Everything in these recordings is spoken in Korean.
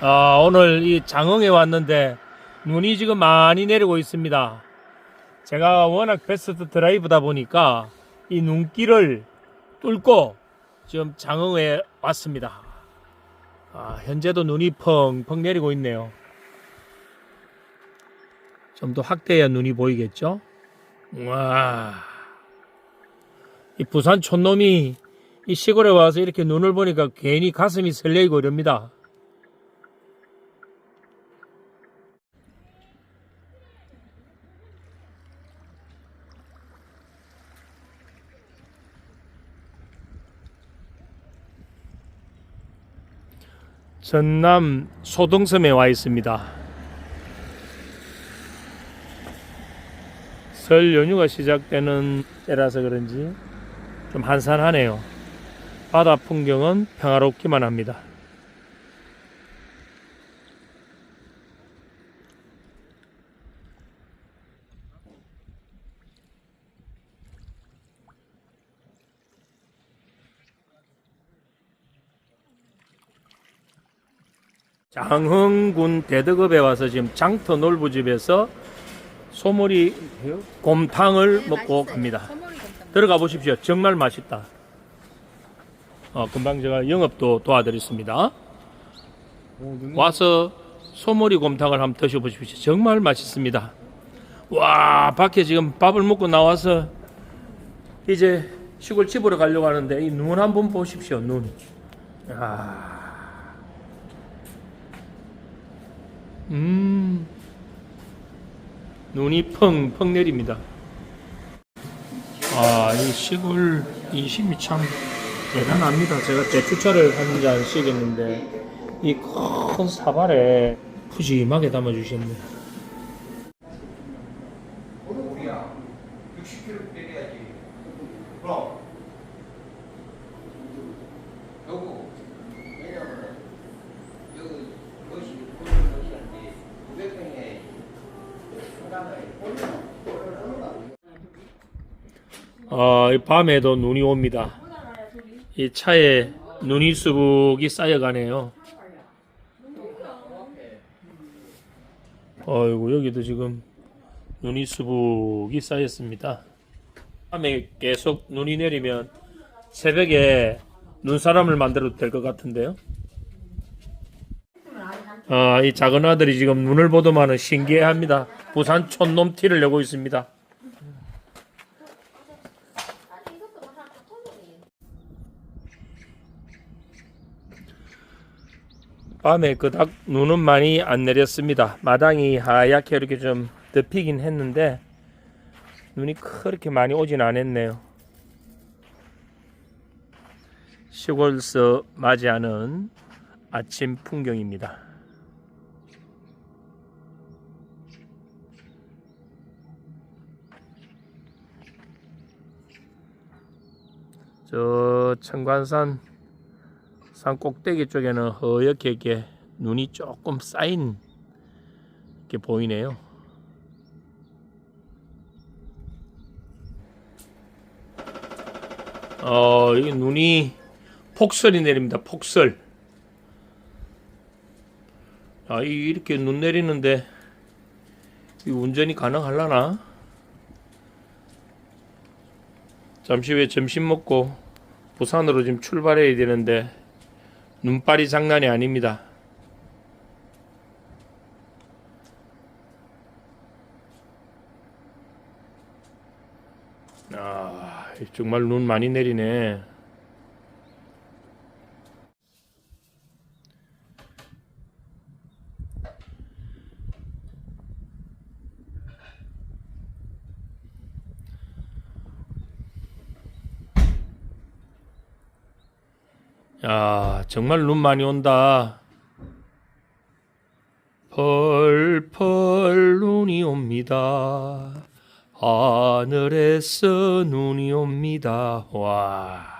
아, 오늘 이 장흥에 왔는데 눈이 지금 많이 내리고 있습니다. 제가 워낙 베스트 드라이브다 보니까 이 눈길을 뚫고 지금 장흥에 왔습니다. 아, 현재도 눈이 펑펑 내리고 있네요. 좀 더 확대해야 눈이 보이겠죠? 와. 이 부산 촌놈이 이 시골에 와서 이렇게 눈을 보니까 괜히 가슴이 설레이고 이럽니다. 전남 소동섬에 와 있습니다. 설 연휴가 시작되는 때라서 그런지 좀 한산하네요. 바다 풍경은 평화롭기만 합니다. 장흥군 대덕읍에 와서 지금 장터 놀부집에서 소머리 곰탕을 먹고 갑니다. 들어가 보십시오. 정말 맛있다. 어, 금방 제가 영업도 도와드렸습니다. 와서 소머리 곰탕을 한번 드셔보십시오. 정말 맛있습니다. 와, 밖에 지금 밥을 먹고 나와서 이제 시골 집으로 가려고 하는데 이 눈 한번 보십시오. 눈. 아. 음. 눈이 펑펑 내립니다. 아, 이 시골 인심이 참 대단합니다. 제가 제 주차를 한 잔씩 했는데 이 큰 사발에 푸짐하게 담아 주셨네. 우리야 60kg 때려야지 그럼 여보 왜냐면 여기 것이 보는 것이한데 900평에 상당히 어, 이 밤에도 눈이 옵니다. 이 차에 눈이 수북이 쌓여가네요. 어이구, 여기도 지금 눈이 수북이 쌓였습니다. 밤에 계속 눈이 내리면 새벽에 눈사람을 만들어도 될 것 같은데요. 아, 이 작은 아들이 지금 눈을 보더만은 신기해합니다. 부산 촌놈 티를 내고 있습니다. 밤에 그닥 눈은 많이 안 내렸습니다. 마당이 하얗게 이렇게 좀 덮이긴 했는데 눈이 그렇게 많이 오진 않았네요. 시골서 맞이하는 아침 풍경입니다. 저 청관산 산 꼭대기 쪽에는 허옇게 이렇게 눈이 조금 쌓인 게 보이네요. 어, 이 눈이 폭설이 내립니다. 폭설. 아, 이- 이렇게 눈 내리는데 이 운전이 가능할라나? 잠시 후에 점심 먹고 부산으로 지금 출발해야 되는데 눈발이 장난이 아닙니다. 아, 정말 눈 많이 내리네. 야, 정말 눈 많이 온다. 펄펄 눈이 옵니다. 하늘에서 눈이 옵니다. 와.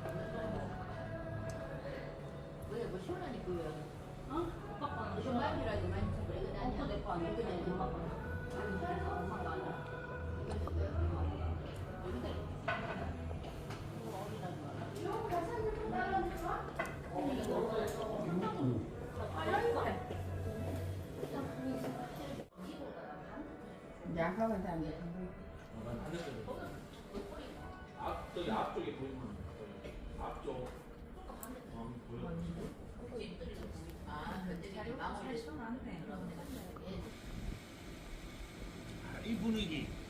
엄마 내거 아니야? 그냥 엄마 거. 엄마가 아니야. 약하고 다는데 앞 저기 앞쪽에 거예요. 앞쪽. 어, 보여. 나무 이 분위기